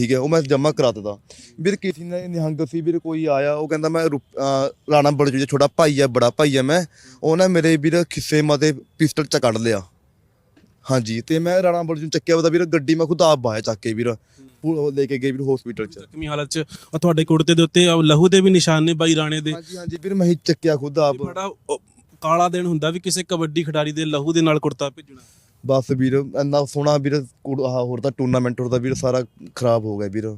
ਠੀਕ ਹੈ ਉਹ ਮੈਂ ਜਮ੍ਹਾਂ ਕਰਾ ਦਿੱਤਾ। ਵੀਰ ਕਿਸੇ ਨੇ ਨਿਹੰਗ ਸੀ ਵੀਰ ਕੋਈ ਆਇਆ ਉਹ ਕਹਿੰਦਾ ਮੈਂ ਰਾਣਾ ਬੜਜੂ ਜੀ ਛੋਟਾ ਭਾਈ ਹੈ ਬੜਾ ਭਾਈ ਹੈ ਮੈਂ। ਉਹ ਨਾ ਮੇਰੇ ਵੀਰ ਖਿੱਸੇ ਮਤੇ ਪਿਸਟਲ ਚ ਕੱਢ ਲਿਆ। ਹਾਂਜੀ ਤੇ ਮੈਂ ਰਾਣਾ ਬੜਜੂ ਨੂੰ ਚੱਕਿਆ ਉਹਦਾ ਵੀਰ ਗੱਡੀ ਮੈਂ ਖੁਦ ਆਪ ਬਾਇਆ ਚੱਕ ਕੇ ਵੀਰ ਉਹ ਲੈ ਕੇ ਗਏ ਵੀਰ ਹਸਪੀਟਲ ਚ। ਜ਼ਖਮੀ ਹਾਲਤ 'ਚ ਤੁਹਾਡੇ ਕੁੜਤੇ ਦੇ ਉੱਤੇ ਲਹੂ ਦੇ ਵੀ ਨਿਸ਼ਾਨ ਨੇ ਬਾਈ ਰਾਣੇ ਦੇ। ਹਾਂਜੀ ਹਾਂਜੀ ਵੀਰ ਮੈਂ ਹੀ ਚੱਕਿਆ ਖੁਦ ਆਪ। ਬੜਾ ਕਾਲਾ ਦਿਨ ਹੁੰਦਾ ਵੀ ਕਿਸੇ ਕਬੱਡੀ ਖਿਡਾਰੀ ਦੇ ਲਹੂ ਦੇ ਨਾਲ ਕੁੜਤਾ ਭੇਜਣਾ। ਬਸ ਵੀਰ ਇੰਨਾ ਸੋਹਣਾ ਵੀਰ ਕੁੜ- ਆਹ ਹੋਰ ਤਾਂ ਟੂਰਨਾਮੈਂਟ ਹੋਰ ਦਾ ਵੀਰ ਸਾਰਾ ਖਰਾਬ ਹੋ ਗਿਆ ਵੀਰ।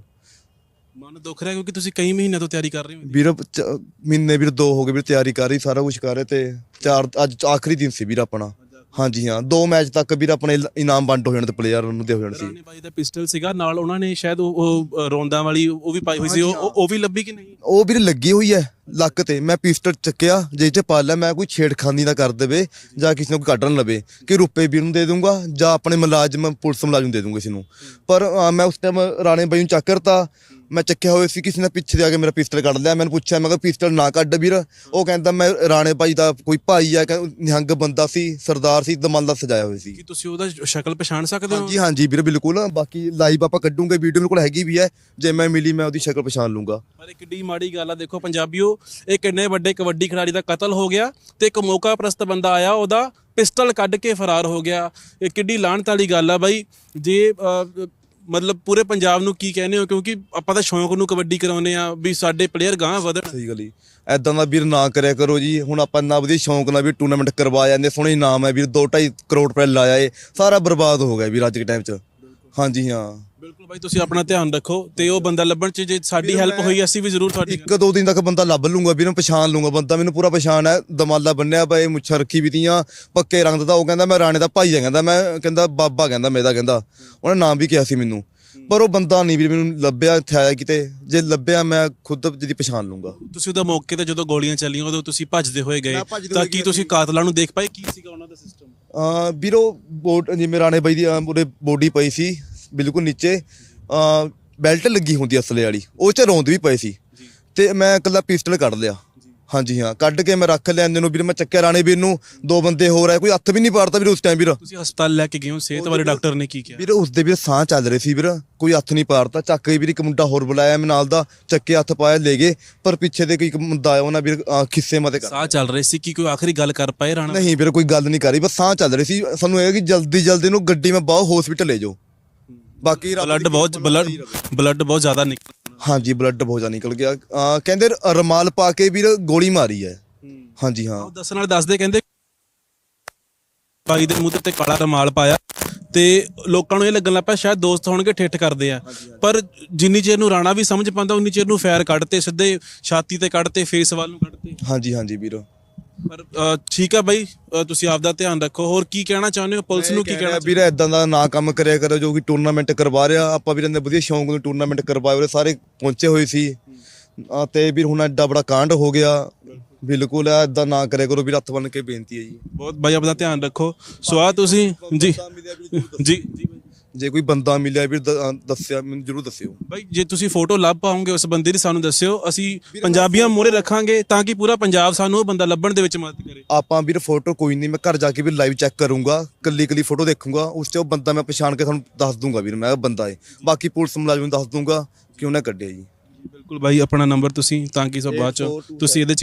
ਮਨ ਦੁੱਖ ਰਿਹਾ ਕਿਉਂਕਿ ਤੁਸੀਂ ਕਈ ਮਹੀਨਿਆਂ ਤੋਂ ਤਿਆਰੀ ਕਰ ਰਹੇ ਹੋ। ਵੀਰ ਚ- ਮਹੀਨੇ ਵੀਰ ਦੋ ਹੋ ਗਏ ਵੀਰ ਤਿਆਰੀ ਕਰ ਰਹੀ ਸਾਰਾ ਕੁਝ ਕਰ ਰਹੇ ਤੇ ਚਾਰ ਅੱਜ ਆਖਰੀ ਦਿਨ ਸੀ ਵੀਰ ਆਪਣਾ। ਹਾਂਜੀ ਹਾਂ ਦੋ ਮੈਚ ਤੱਕ ਵੀਰ ਆਪਣੇ ਇਲ- ਇਨਾਮ ਵੰਡ ਹੋ ਜਾਣ ਤੇ ਪਲੇਅਰ ਨੂੰ ਦੇ ਹੋ ਜਾਣ ਸੀ। ਰਾਣੇ ਬਾਈ ਦਾ ਪਿਸਟਲ ਸੀਗਾ ਨਾਲ ਉਹਨਾਂ ਨੇ ਸ਼ਾਇਦ ਉਹ ਉਹ, ਅ, ਰੋਂਦਾਂ ਵਾਲੀ ਉਹ ਵੀ ਪਾਈ ਹੋਈ ਸੀ ਉਹ ਉਹ- ਉਹ ਵੀ ਲੱਭੀ ਕਿ ਨਹੀਂ? ਉਹ ਵੀਰ ਲੱਗੀ ਹੋਈ ਹੈ। ਲੱਕ ਤੇ ਮੈਂ ਪਿਸਟਲ ਚੱਕਿਆ ਜੇ ਚ ਪਾ ਲਿਆ ਮੈਂ ਕੋਈ ਛੇੜਖਾਨੀ ਨਾ ਕਰ ਦੇਵੇ ਜਾਂ ਕਿਸੇ ਨੂੰ ਕੱਢਣ ਲਵੇ ਕਿ ਰੁਪਏ ਵੀਰ ਨੂੰ ਦੇ ਦੂੰਗਾ ਜਾਂ ਆਪਣੇ ਮੁਲਾਜ਼ਮ ਪੁਲਿਸ ਮੁਲਾਜ਼ਮ ਦੇ ਦੂੰਗਾ ਕਿਸੇ ਨੂੰ। ਪਰ ਅ, ਮੈਂ ਉਸ ਟਾਈਮ ਰਾਣੇ ਬਾਈ ਨੂੰ ਚੱਕ ਕਰਤਾ ਮੈਂ ਚੱਕਿਆ ਹੋਇਆ ਸੀ ਕਿਸੇ ਨੇ ਪਿੱਛੇ ਦੇ ਆ ਕੇ ਮੇਰਾ ਪਿਸਟਲ ਕੱਢ ਲਿਆ ਮੈਨੂੰ ਪੁੱਛਿਆ ਮੈਂ ਕਿਹਾ ਪਿਸਟਲ ਨਾ ਕੱਢ ਵੀਰ। ਉਹ ਕਹਿੰਦਾ ਮੈਂ ਰਾਣੇ ਬਾਈ ਦਾ ਕੋਈ ਭਾਈ ਆ ਕਹਿੰਦਾ ਨਿਹੰਗ ਬੰਦਾ ਸੀ ਸਰਦਾਰ ਸੀ ਦਮਾਲਾ ਸਜਾਇਆ ਹੋਇਆ ਸੀ। ਕੀ ਤੁਸੀਂ ਉਹਦਾ ਸ਼ਕਲ ਪਛਾਣ ਸਕਦੇ ਹੋ? ਹਾਂਜੀ ਹਾਂਜੀ ਵੀਰ ਬਿਲਕੁਲ। ਬਾਕੀ ਲਾਈਵ ਆਪਾਂ ਕੱਢੂਗੇ ਵੀਡੀਓ ਮੇਰੇ ਕੋਲ ਹੈਗੀ ਵੀ ਹੈ। ਜੇ ਮੈਂ ਮਿਲੀ ਮੈਂ ਉਹਦੀ ਸ਼ਕਲ ਪਛਾਣ ਲੂੰਗਾ। ਪਰ ਇਹ ਕਿੱਡੀ ਮਾੜੀ ਗੱਲ ਆ ਦੇਖੋ ਪੰਜਾਬੀਓ ਇਹ ਕਿੰਨੇ ਵੱਡੇ ਕਬੱਡੀ ਖਿਡਾਰੀ ਦਾ ਕਤਲ ਹੋ ਗਿਆ ਤੇ ਇੱਕ ਮੌਕਾ ਪ੍ਰਸਤ ਬੰਦਾ ਆਇਆ, ਉਹਦਾ ਪਿਸਟਲ ਕੱਢ ਕੇ ਫਰਾਰ ਹੋ ਗਿਆ। ਇਹ ਕਿੱਡੀ ਲਾਹਨਤ ਵਾਲੀ ਗੱਲ ਆ ਬਾਈ। ਜੇ ਮਤਲਬ ਪੂਰੇ ਪੰਜਾਬ ਨੂੰ ਕੀ ਕਹਿੰਦੇ ਹੋ? ਕਿਉਂਕਿ ਆਪਾਂ ਤਾਂ ਸ਼ੌਂਕ ਨੂੰ ਕਬੱਡੀ ਕਰਾਉਨੇ ਆ ਵੀ ਸਾਡੇ ਪਲੇਅਰ ਗਾਂ ਵਧਣ। ਸਹੀ ਗੱਲ ਜੀ। ਐਦਾਂ ਦਾ ਵੀਰ ਨਾ ਕਰਿਆ ਕਰੋ ਜੀ। ਹੁਣ ਆਪਾਂ ਇੰਨਾ ਵਧੀਆ ਸ਼ੌਂਕ ਨਾਲ ਵੀ ਟੂਰਨਾਮੈਂਟ ਕਰਵਾ ਜਾਂਦੇ ਸੋਹਣੇ ਇਨਾਮ ਹੈ ਵੀਰ। 2.5 ਕਰੋੜ ਰੁਪਏ ਲਾਇਆ ਏ। ਸਾਰਾ ਬਰਬਾਦ ਹੋ ਗਿਆ ਵੀਰ ਅੱਜ ਦੇ ਟਾਈਮ 'ਚ। ਹਾਂਜੀ ਹਾਂ। ਬਿਲਕੁਲ ਬਾਈ ਤੁਸੀਂ ਆਪਣਾ ਧਿਆਨ ਰੱਖੋ ਤੇ ਉਹ ਬੰਦਾ ਲੱਭਣ ਚ ਜੇ ਸਾਡੀ ਹੈਲਪ ਹੋਈ ਅਸੀਂ ਵੀ ਜ਼ਰੂਰ ਤੁਹਾਡੀ ਇੱਕ ਦੋ ਦਿਨ ਤੱਕ ਬੰਦਾ ਲੱਭ ਲੂੰਗਾ ਵੀਰ ਨੂੰ ਪਛਾਣ ਲੂੰਗਾ ਬੰਦਾ। ਮੈਨੂੰ ਪੂਰਾ ਪਛਾਣ ਹੈ ਦਮਾਲਾ ਬੰਨਿਆ ਪਏ ਮੁੱਛਾਂ ਰੱਖੀ ਵੀ ਤੀਆਂ ਪੱਕੇ ਰੰਗ ਦਾ ਉਹ ਕਹਿੰਦਾ ਮੈਂ ਰਾਣੇ ਦਾ ਭਾਈ ਆ ਕਹਿੰਦਾ ਮੈਂ ਕਹਿੰਦਾ ਬਾਬਾ ਕਹਿੰਦਾ ਮੇਰਾ ਕਹਿੰਦਾ। ਉਹਨੇ ਨਾਮ ਵੀ ਕਿਹਾ ਸੀ ਮੈਨੂੰ। ਪਰ ਉਹ ਬੰਦਾ ਨਹੀਂ ਵੀਰ ਮੈਨੂੰ ਲੱਭਿਆ ਇੱਥੇ ਆਇਆ ਕਿਤੇ। ਜੇ ਲੱਭਿਆ ਮੈਂ ਖੁਦ ਜਿਹਦੀ ਪਛਾਣ ਲੂੰਗਾ ਤੁਸੀਂ ਉਹਦਾ ਮੌਕੇ ਤੇ ਜਦੋਂ ਗੋਲੀਆਂ ਚੱਲੀਆਂ ਉਦੋਂ ਤੁਸੀਂ ਭੱਜਦੇ ਹੋਏ ਗਏ। ਮੈਂ ਭੱਜਦੇ ਤਾਂ ਹੋਏ ਕੀ ਗਿਆ ਤੁਸੀਂ ਕਾਤਲਾਂ ਨੂੰ ਦੇਖ ਪਾਏ? ਕੀ ਸੀਗਾ ਉਹਨਾਂ ਦਾ ਸਿਸਟਮ ਅ ਵੀਰੋ ਬੋਟ ਜਿਵੇਂ ਰਾਣੇ ਬਾਈ ਦੀ ਉਹਦੇ ਬੋਡੀ ਪਈ ਸੀ ਬਿਲਕੁਲ ਨੀਚੇ। ਅ ਬੈਲਟ ਲੱਗੀ ਹੁੰਦੀ ਅਸਲੇ ਵਾਲੀ। ਉਹ ਚ ਰੌਂਦ ਵੀ ਪਏ ਸੀ। ਤੇ ਮੈਂ ਇਕੱਲਾ ਪਿਸਟਲ ਕੱਢ ਲਿਆ। ਹਾਂਜੀ ਹਾਂ। ਕੱਢ ਕੇ ਮੈਂ ਰੱਖ ਲਿਆ ਇਹਨੂੰ ਵੀਰ ਮੈਂ ਚੱਕਿਆ ਰਾਣੇ ਵੀਰ ਨੂੰ। ਦੋ ਬੰਦੇ ਹੋਰ ਆਏ। ਕੋਈ ਹੱਥ ਵੀ ਨਹੀਂ ਪਾੜਤਾ ਵੀਰ ਉਸ ਟਾਈਮ ਵੀਰ। ਤੁਸੀਂ ਹਸਪਤਾਲ ਲੈ ਕੇ ਗਏ ਹੋ ਸਿਹਤ ਵਾਲੇ ਡਾਕਟਰ ਨੇ ਕੀ ਕਿਹਾ? ਵੀਰ ਉਸ ਦੇ ਵੀਰ ਸਾਹ ਚੱਲ ਰਹੇ ਸੀ ਵੀਰ। ਕੋਈ ਹੱਥ ਨਹੀਂ ਪਾੜਤਾ। ਚੱਕ ਕੇ ਵੀਰ ਇੱਕ ਮੁੰਡਾ ਹੋਰ ਬੁਲਾਇਆ ਮੈਂ ਨਾਲ ਦਾ। ਚੱਕੇ ਹੱਥ ਪਾਇਆ ਲੈ ਗਏ। ਪਰ ਪਿੱਛੇ ਦੇ ਕੋਈ ਇੱਕ ਮੁੰਡਾ ਆਇਆ ਉਹਨਾਂ ਵੀਰ ਖਿੱਸੇ ਮਤੇ ਕਰ ਸਾਹ ਚੱਲ ਰਹੇ ਸੀ ਕੀ ਕੋਈ ਆਖਰੀ ਗੱਲ ਕਰ ਪਾਏ ਰਾਣਾ? ਨਹੀਂ ਵੀਰ ਕੋਈ ਗੱਲ ਨਹੀਂ ਕਰੀ ਬਸ ਸਾਹ ਚੱਲ ਰਹੀ ਸੀ। ਸਾਨੂੰ ਇਹ ਕਿ ਜਲਦੀ ਜਲਦੀ ਨੂੰ ਗੱਡੀ ਮੈਂ ਬਾਹਰ ਹਸਪੀਟਲ ਲੈ ਜਾਓ ਬਾਕੀ ਬਲੱਡ ਬਹੁਤ ਬਲੱਡ। ਬਲੱਡ ਬਹੁਤ ਜ਼ਿਆਦਾ ਨਿਕਲ ਹਾਂਜੀ ਬਲੱਡ ਬਹੁਤ ਜ਼ਿਆਦਾ ਨਿਕਲ ਗਿਆ। ਅਹ ਕਹਿੰਦੇ ਰਮਾਲ ਪਾ ਕੇ ਵੀਰ ਗੋਲੀ ਮਾਰੀ ਹੈ। ਹਾਂਜੀ ਹਾਂ। ਉਹ ਦੱਸਣ ਵਾਲੇ ਦੱਸਦੇ ਕਹਿੰਦੇ ਬਾਈ ਦੇ ਮੂੰਹ ਤੇ ਕਾਲਾ ਰਮਾਲ ਪਾਇਆ ਤੇ ਲੋਕਾਂ ਨੂੰ ਇਹ ਲੱਗਣ ਲੱਗ ਪਿਆ ਸ਼ਾਇਦ ਦੋਸਤ ਹੋਣਗੇ ਠਿੱਠ ਕਰਦੇ ਆ। ਪਰ ਜਿੰਨੀ ਚਿਰ ਨੂੰ ਰਾਣਾ ਵੀ ਸਮਝ ਪਾਉਂਦਾ ਉਨੀ ਚਿਰ ਨੂੰ ਫੈਰ ਕੱਢਤੇ ਸਿੱਧੇ ਛਾਤੀ ਤੇ ਕੱਢਤੇ ਫੇਸ ਵੱਲ ਨੂੰ ਕੱਢਤੇ। ਹਾਂਜੀ ਹਾਂਜੀ ਵੀਰ। ਪਰ ਅ, ਠੀਕ ਆ ਬਾਈ। ਅ, ਤੁਸੀਂ ਆਪਦਾ ਧਿਆਨ ਰੱਖੋ। ਹੋਰ ਕੀ ਕਹਿਣਾ ਚਾਹੁੰਦੇ ਹੋ? ਪੁਲਿਸ ਨੂੰ ਕੀ ਕਹਿਣਾ ਵੀਰ ਐਦਾਂ ਦਾ ਨਾ ਕੰਮ ਕਰਿਆ ਕਰੋ ਜੋ ਕਿ ਟੂਰਨਾਮੈਂਟ ਕਰਵਾ ਰਿਹਾ। ਆਪਾਂ ਵੀਰਾਂ ਦੇ ਵਧੀਆ ਸ਼ੌਂਕ ਨੂੰ ਟੂਰਨਾਮੈਂਟ ਕਰਵਾਏ ਉਰੇ ਸਾਰੇ ਪਹੁੰਚੇ ਹੋਏ ਸੀ। ਤੇ ਵੀਰ ਹੁਣ ਐਡਾ ਬੜਾ ਕਾਂਡ ਹੋ ਗਿਆ। ਬਿਲਕੁਲ। ਐਦਾਂ ਨਾ ਕਰਿਆ ਕਰੋ ਵੀਰ ਹੱਥ ਬੰਨ ਕੇ ਬੇਨਤੀ ਹੈ ਜੀ। ਬਹੁਤ ਬਾਈ ਆਪਦਾ ਧਿਆਨ ਰੱਖੋ। ਸੋ ਆ ਤੁਸੀਂ ਜੀ ਜੀ। ਜੀ ਬਾਈ। ਜੇ ਕੋਈ ਬੰਦਾ ਮਿਲਿਆ ਵੀਰ ਦ- ਦੱਸਿਆ ਮੈਨੂੰ ਜਰੂਰ ਦੱਸਿਓ। ਬਾਈ ਜੇ ਤੁਸੀਂ ਫੋਟੋ ਲੱਭ ਪਾਓਗੇ ਉਸ ਬੰਦੇ ਦੀ ਸਾਨੂੰ ਦੱਸਿਓ। ਅਸੀਂ ਪੰਜਾਬੀਆਂ ਮੂਹਰੇ ਰੱਖਾਂਗੇ ਤਾਂ ਕਿ ਪੂਰਾ ਪੰਜਾਬ ਸਾਨੂੰ ਉਹ ਬੰਦਾ ਲੱਭਣ ਦੇ ਵਿੱਚ ਮਦਦ ਕਰੇ। ਆਪਾਂ ਵੀਰ ਫੋਟੋ ਕੋਈ ਨਹੀਂ ਮੈਂ ਘਰ ਜਾ ਕੇ ਵੀ ਲਾਈਵ ਚੈੱਕ ਕਰੂੰਗਾ ਕੱਲੀ ਕੱਲੀ ਫੋਟੋ ਦੇਖੂੰਗਾ ਉਸ ਤੇ ਉਹ ਬੰਦਾ ਮੈਂ ਪਛਾਣ ਕੇ ਤੁਹਾਨੂੰ ਦੱਸ ਦੂੰਗਾ ਵੀਰ ਮੈਂ ਉਹ ਬੰਦਾ ਏ। ਬਾਕੀ ਪੁਲਿਸ ਮੁਲਾਜ਼ਮ ਨੂੰ ਦੱਸ ਦੂੰਗਾ ਕਿ ਉਹਨੇ ਕੱਢਿਆ ਜੀ। ਬਿਲਕੁਲ ਬਾਈ ਆਪਣਾ ਨੰਬਰ ਤੁਸੀਂ ਤਾਂ ਕਿ ਸਭ ਬਾਅਦ ਚ ਤੁਸੀਂ ਇਹਦੇ ਚ